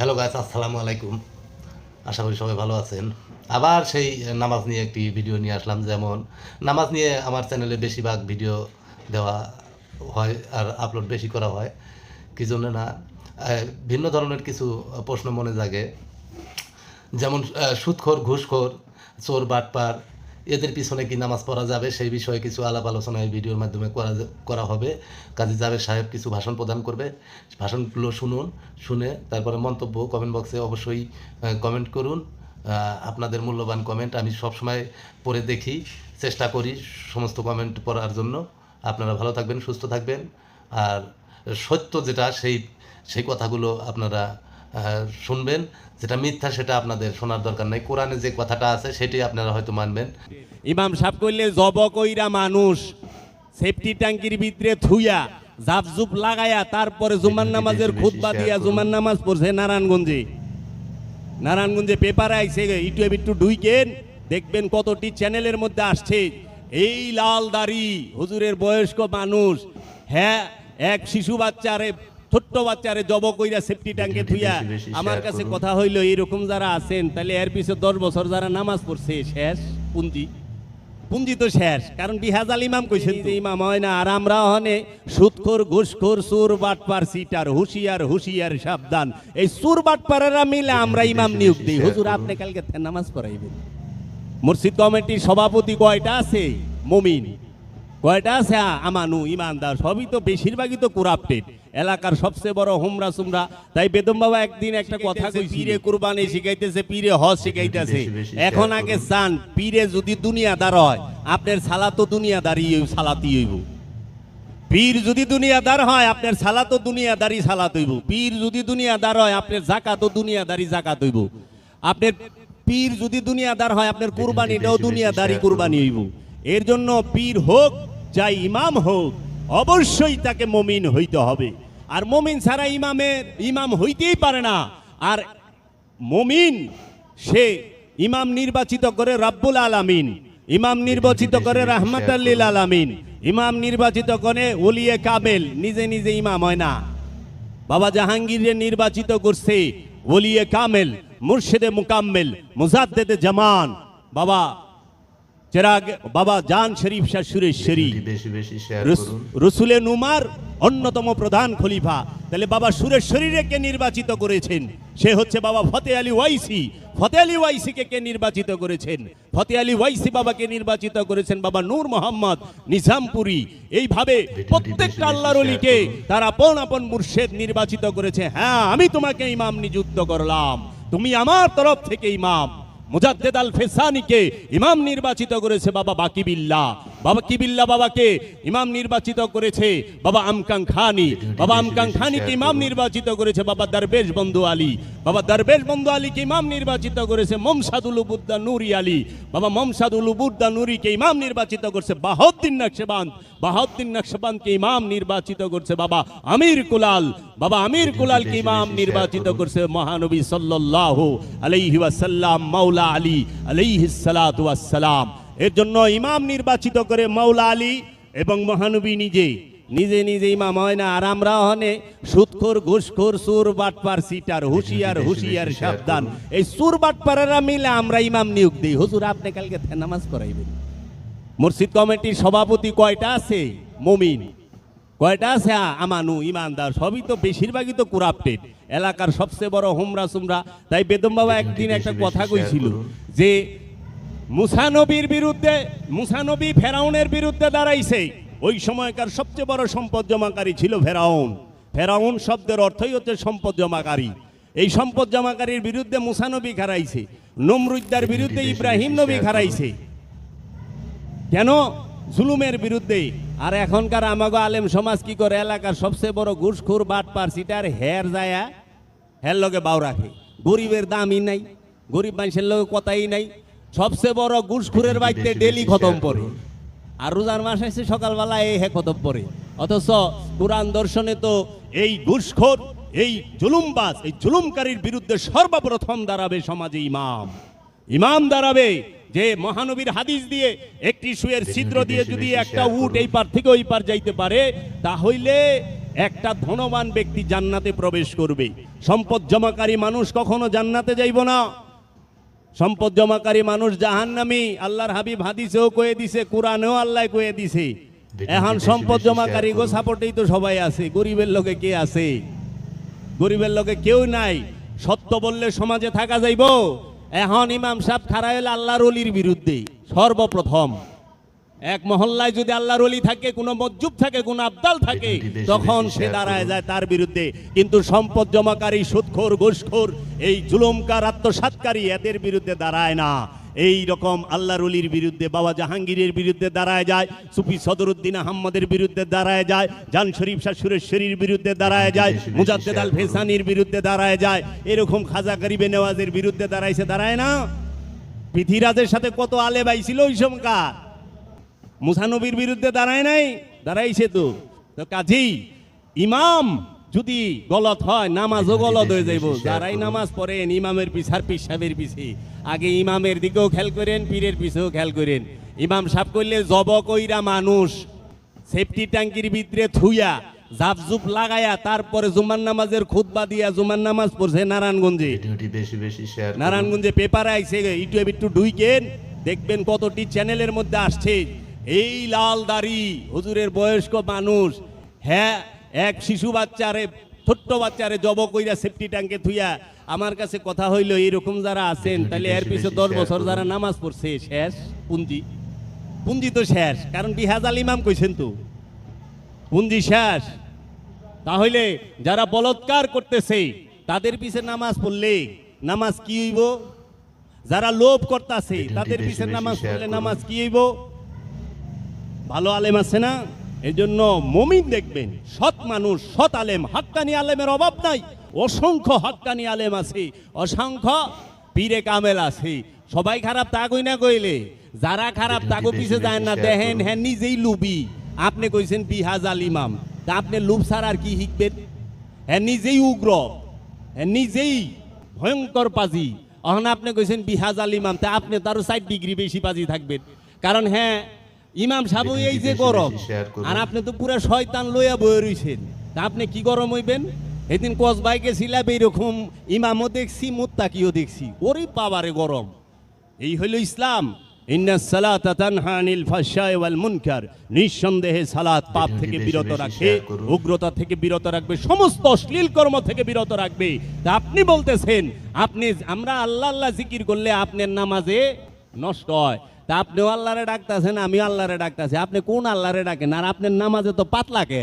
Hello guys আসসালামু আলাইকুম। আশা করি সবাই ভালো আছেন। আবার সেই নামাজ নিয়ে একটি ভিডিও নিয়ে আসলাম যেমন নামাজ নিয়ে আমার চ্যানেলে বেশিরভাগ ভিডিও দেওয়া হয় আর আপলোড বেশি করা হয়। কি জন্য না? ভিন্ন ধরনের কিছু প্রশ্ন মনে জাগে। যেমন সুদখোর, ঘুষখোর, চোর, বাটপার এদের পিছনে কি নামাজ পড়া যাবে, সেই বিষয়ে কিছু আলাপ আলোচনা এই ভিডিওর মাধ্যমে করা করা হবে। কাজী জাভেদ সাহেব কিছু ভাষণ প্রদান করবে। ভাষণগুলো শুনুন, শুনে তারপরে মন্তব্য কমেন্ট বক্সে অবশ্যই কমেন্ট করুন। আপনাদের মূল্যবান কমেন্ট আমি সবসময় পড়ে দেখি, চেষ্টা করি সমস্ত কমেন্ট পড়ার জন্য। আপনারা ভালো থাকবেন, সুস্থ থাকবেন। আর সত্য যেটা, সেই সেই কথাগুলো আপনারা শুনবেন যেটা মিথ্যা সেটা আপনাদের শোনার দরকার নাই। কোরআনে যে কথাটা আছে সেটাই আপনারা হয়তো মানবেন। ইমাম সাহেব কইলে জব কইরা মানুষ সেফটি ট্যাঙ্কির ভিতরে থুইয়া জাপজুপ লাগায়া তারপরে জুমার নামাজের খুতবা দিয়া। জুমার নামাজ পড়ছে নারায়ণগঞ্জে। নারায়ণগঞ্জে পেপারে আইছে একটু একটু ঢুইকেন দেখবেন কতটি চ্যানেলের মধ্যে আসছে এই লাল দাড়ি হুজুরের বয়স্ক মানুষ হ্যাঁ এক শিশু বাচ্চারে ছোট্ট বাচ্চারে জব কইরা সেফটি ট্যাঙ্কে থুইয়া আমার কাছে কথা হইল এরকম যারা আছেন তাহলে এর পিছে দশ বছর যারা নামাজ পড়ছে শেষ পুঞ্জি পুঞ্জি তো শেষ কারণ বিহাজাল ইমাম কইছেন যে ইমাম হয় না আর আমরা হনে সুদখোর ঘুষখোর সুর বাটপার সিটার হুশিয়ার হুশিয়ার সাবধান। এই সুর বাটপারেরা মিলে আমরা ইমাম নিয়োগ দিই। হুজুর আপনি কালকে নামাজ পড়াইবেন। মসজিদ কমিটির সভাপতি কয়টা আছে? মমিন। কয়টা আছে? আমানু ইমানদার সবই তো বেশিরভাগই তো কুরাপ্টেড এলাকার সবচেয়ে বড় হোমরা সুমরা। তাই বেদম বাবা একদিন একটা কথা পীরে কুরবানি শিখাইতেছে পীরে হজ শিখাইতেছে। এখন আগে চান পীরে যদি দুনিয়াদার হয় আপনার সালা তো দুনিয়াদারি সালাতি হইব। পীর যদি দুনিয়াদার হয় আপনার সালা তো দুনিয়াদারি সালাত হইব। পীর যদি দুনিয়াদার হয় আপনার জাকাত দুনিয়াদারি জাকাত হইব। আপনার পীর যদি দুনিয়াদার হয় আপনার কুরবানিটাও দুনিয়াদারি কুরবানি হইব। এর জন্য পীর হোক চাই ইমাম হোক অবশ্যই তাকে মমিন হইতে হবে। আর মমিন ছাড়া ইমামের ইমাম হইতেই পারে না। আর মমিন, সে ইমাম নির্বাচিত করে রাব্বুল আলামিন, ইমাম নির্বাচিত করে রাহমাত আল্লিল আলামিন, ইমাম নির্বাচিত করে ওলিয়ে কাবেল নিজে নিজে ইমাম হয় না। বাবা জাহাঙ্গীরের নির্বাচিত করছে ওলিয়ে কামেল, মুর্শিদে মুকাম্মেল, মুজাদ্দেদে জামান। বাবা চেরাগ বাবা জান শরীফ শাহ শেয়ার করুন। রসুলে নুমার অন্যতম প্রধান খলিফা। তাহলে বাবা সুরেশ্বরীরে কে নির্বাচিত করেছেন? সে হচ্ছে বাবা ফতে আলী ওয়াইসি। ফতে আলী ওয়াইসিকে কে নির্বাচিত করেছেন? ফতে আলী ওয়াইসি বাবাকে নির্বাচিত করেছেন বাবা নূর মোহাম্মদ নিজামপুরি। এইভাবে প্রত্যেকটা আল্লাহর অলিকে তার আপন আপন মুর্শেদ নির্বাচিত করেছে। হ্যাঁ আমি তোমাকে ইমাম নিযুক্ত করলাম। তুমি আমার তরফ থেকে ইমাম। মুজাদ্দেদ আল ফেসানিকে ইমাম নির্বাচিত করেছে বাবা বাকিবিল্লা বাবা কিবিল্লা বাবাকে ইমাম নির্বাচিত করেছে? বাবা আমকাং খানি। বাবা আমকাং খানিকে ইমাম নির্বাচিত করেছে। বাবা দরবেশ বন্ধু আলী। বাবা দরবেশ বন্ধু আলীকে ইমাম নির্বাচিত করেছে মমসাদুল উবুদ্দা নুরি আলী। বাবা মমসাদুল উবুদ্দা নুরিকে ইমাম নির্বাচিত করছে বাহাউদ্দিন নকশবান্ত বাহাউদ্দিন নকশবান্তকে ইমাম নির্বাচিত করছে বাবা আমির কুলাল। বাবা আমির কুলালকে ইমাম নির্বাচিত। করছে মহানবী সাল্লাল্লাহু আলাইহি ওয়াসাল্লাম মাওলা আলী আলাইহি সালাতু ওয়াসসালাম এর জন্য ইমাম নির্বাচিত করে মৌলা আলী এবং মহানবী নিজে। নিজে নিজে ইমাম হয় না আর আমরা হনে সুদখোর ঘুষখোর সুর বাটপার সিটার হুশিয়ার হুশিয়ার সাবধান। এই সুর বাটপারেরা মিলে আমরা ইমাম নিয়োগ দিই। হুজুর আপনি কালকে নামাজ পড়াইবেন। মসজিদ কমিটির সভাপতি কয়টা আছে? মমিন। কয়টা আছে? আমানু ইমানদার সবই তো বেশিরভাগই তো কুরাপ্টেড এলাকার সবচেয়ে বড় হোমরা সুমরা। তাই বেদম বাবা একদিন একটা কথা কইছিল যে মুসানবীর বিরুদ্ধে মুসানবী ফেরাউনের বিরুদ্ধে দাঁড়াইছে। ওই সময়কার সবচেয়ে বড় সম্পদ জমাকারী ছিল ফেরাউন। ফেরাউন শব্দের অর্থই হচ্ছে সম্পদ জমাকারী। এই সম্পদ জমাকারীর বিরুদ্ধে মুসানবী খারাইছে নমরুদ্দার বিরুদ্ধে ইব্রাহিম নবী খারাইছে কেন? জুলুমের বিরুদ্ধে। আর এখনকার আমাগো আলেম সমাজ কি করে? এলাকার সবচেয়ে বড় ঘুষখোর বাটপার সিটার হের যায়া হের লগে বাউ রাখে। গরিবের দামই নাই। গরিব মানুষের লগে কথাই নাই। সবচেয়ে বড় ঘুষখোরের বাইতে ডেলি খতম পড়ে। আর রোজার মাস আসছে সকালবেলা এই হে খতম পড়ে। অথচ কোরআন দর্শনে তো এই ঘুষখোর এই জুলুমবাজ এই জুলুমকারীর বিরুদ্ধে সর্বপ্রথম দাঁড়াবে সমাজে ইমাম। ইমাম দাঁড়াবে যে মহানবীর হাদিস দিয়ে একটি সুয়ের ছিদ্র দিয়ে যদি একটা উট। এই পার থেকে ওই পার যাইতে পারে তাহলে একটা ধনবান ব্যক্তি জান্নাতে প্রবেশ করবে। সম্পদ জমাকারী মানুষ কখনো জান্নাতে যাইব না। সম্পদ জমাকারী মানুষ জাহান নামি আল্লাহর হাবিব হাদিসেও কয়ে দিছে কোরআনেও আল্লাহ কয়ে দিছে। এখন সম্পদ জমাকারী গো। সাপোর্টেই তো সবাই আছে গরিবের লোকে কে আছে? গরিবের লোকে কেউ নাই সত্য বললে সমাজে থাকা যাইব। এখন ইমাম সাহেব খারাইল আল্লাহর অলির বিরুদ্ধে সর্বপ্রথম। এক মহল্লায় যদি আল্লাহর অলি থাকে কোনো মজ্জুব থাকে কোনো আবদাল থাকে তখন সে দাঁড়ায় যায় তার বিরুদ্ধে। কিন্তু সম্পদ জমাকারী সুৎখোর ঘুষখোর এই জুলুমকার আত্মসাৎকারী এদের বিরুদ্ধে দাঁড়ায় না। এই রকম আল্লাহর অলির বিরুদ্ধে বাবা জাহাঙ্গীরের বিরুদ্ধে দাঁড়ায় যায় সুফি সদরুদ্দিন আহম্মদের বিরুদ্ধে দাঁড়ায় যায় জান শরীফ শাহ সুরেশ্বরীর বিরুদ্ধে দাঁড়ায় যায় মুজাদ্দেদ আল ফেসানির বিরুদ্ধে দাঁড়ায় যায় এরকম খাজা গরিবে নেওয়াজের বিরুদ্ধে দাঁড়াইছে দাঁড়ায় না? পৃথিরাজের সাথে কত আলে বাইছিল ওই সমকার মুসানবীর বিরুদ্ধে দাঁড়ায় নাই দাঁড়াইছে তো। তো কাজেই ইমাম যদি গলত হয় নামাজও গলত হয়ে যাইব। যারাই নামাজ পড়েন ইমামের পিছার পিসাবের পিছে। আগে ইমামের দিকেও খেয়াল করেন পীরের পিছেও খেয়াল করেন। ইমাম সাহেব করলে জব কইরা মানুষ সেফটি ট্যাঙ্কির ভিতরে থুইয়া জাপজুপ লাগায়া তারপরে জুমার নামাজের খুতবা দিয়া জুমার নামাজ পড়ছে নারায়ণগঞ্জে। বেশি বেশি শেয়ার নারায়ণগঞ্জে পেপার আইছে ইউটিউব একটু ডুইকেন দেখবেন কতটি চ্যানেলের মধ্যে আসছে। এই লাল দাড়ি হুজুরের বয়স্ক মানুষ হ্যাঁ এক শিশু বাচ্চারে ছোট্ট বাচ্চারে জব কইরা সেফটি ট্যাঙ্কে থুইয়া আমার কাছে কথা হইল এরকম যারা আছেন তাহলে এর পিছনে দশ বছর যারা নামাজ পড়ছে শেষ পুঞ্জি পুঞ্জি তো শেষ কারণ বিহাজ আল ইমাম কইছেন তো। পুঞ্জি শেষ। তাহলে যারা বলৎকার করতেছে তাদের পিছে নামাজ পড়লে নামাজ কি হইব? যারা লোভ করতেছে তাদের পিছে নামাজ পড়লে নামাজ কি হইব? ভালো আলেম আছে না? এই জন্য মমিন দেখবেন সৎ মানুষ সৎ আলেম। হাক্কানি আলেমের অভাব নাই। অসংখ্য হাক্কানি আলেম আছে। অসংখ্য পীরে কামেল আছে। সবাই খারাপ তা কই না কইলে। যারা খারাপ তাকে পিছে যায় না। দেখেন হ্যাঁ নিজেই লুবি। আপনি কইছেন বিহাজ আল ইমাম। তা আপনি লুব ছাড়া আর কি শিখবেন? হ্যাঁ নিজেই উগ্র। হ্যাঁ নিজেই ভয়ঙ্কর পাজি। এখন আপনি কইছেন বিহাজ আল ইমাম। তা আপনি তারও ষাট ডিগ্রি বেশি পাজি থাকবেন। কারণ হ্যাঁ ইমাম সাহেব এই যে গরম। আর আপনি তো পুরো শয়তান লইয়া বয়ে রইছেন। তা আপনি কি গরম হইবেন? এদিন কসবাই গেছিলাম এইরকম ইমামও দেখছি মুত্তাকিও দেখছি। ওরই পাবারে গরম। এই হইল ইসলাম। ইন্না সালাতা তানহা আনিল ওয়াল মুনকার। নিঃসন্দেহে সালাত পাপ থেকে বিরত রাখে উগ্রতা থেকে বিরত রাখবে সমস্ত অশ্লীল কর্ম থেকে বিরত রাখবে। তা আপনি বলতেছেন আপনি আমরা আল্লাহ আল্লাহ জিকির করলে আপনার নামাজে নষ্ট হয়। তা আপনিও আল্লাহরে ডাকতেছেন আমি আল্লাহরে ডাকতেছি। আপনি কোন আল্লাহরে ডাকেন? আর আপনার নামাজে তো পাতলাকে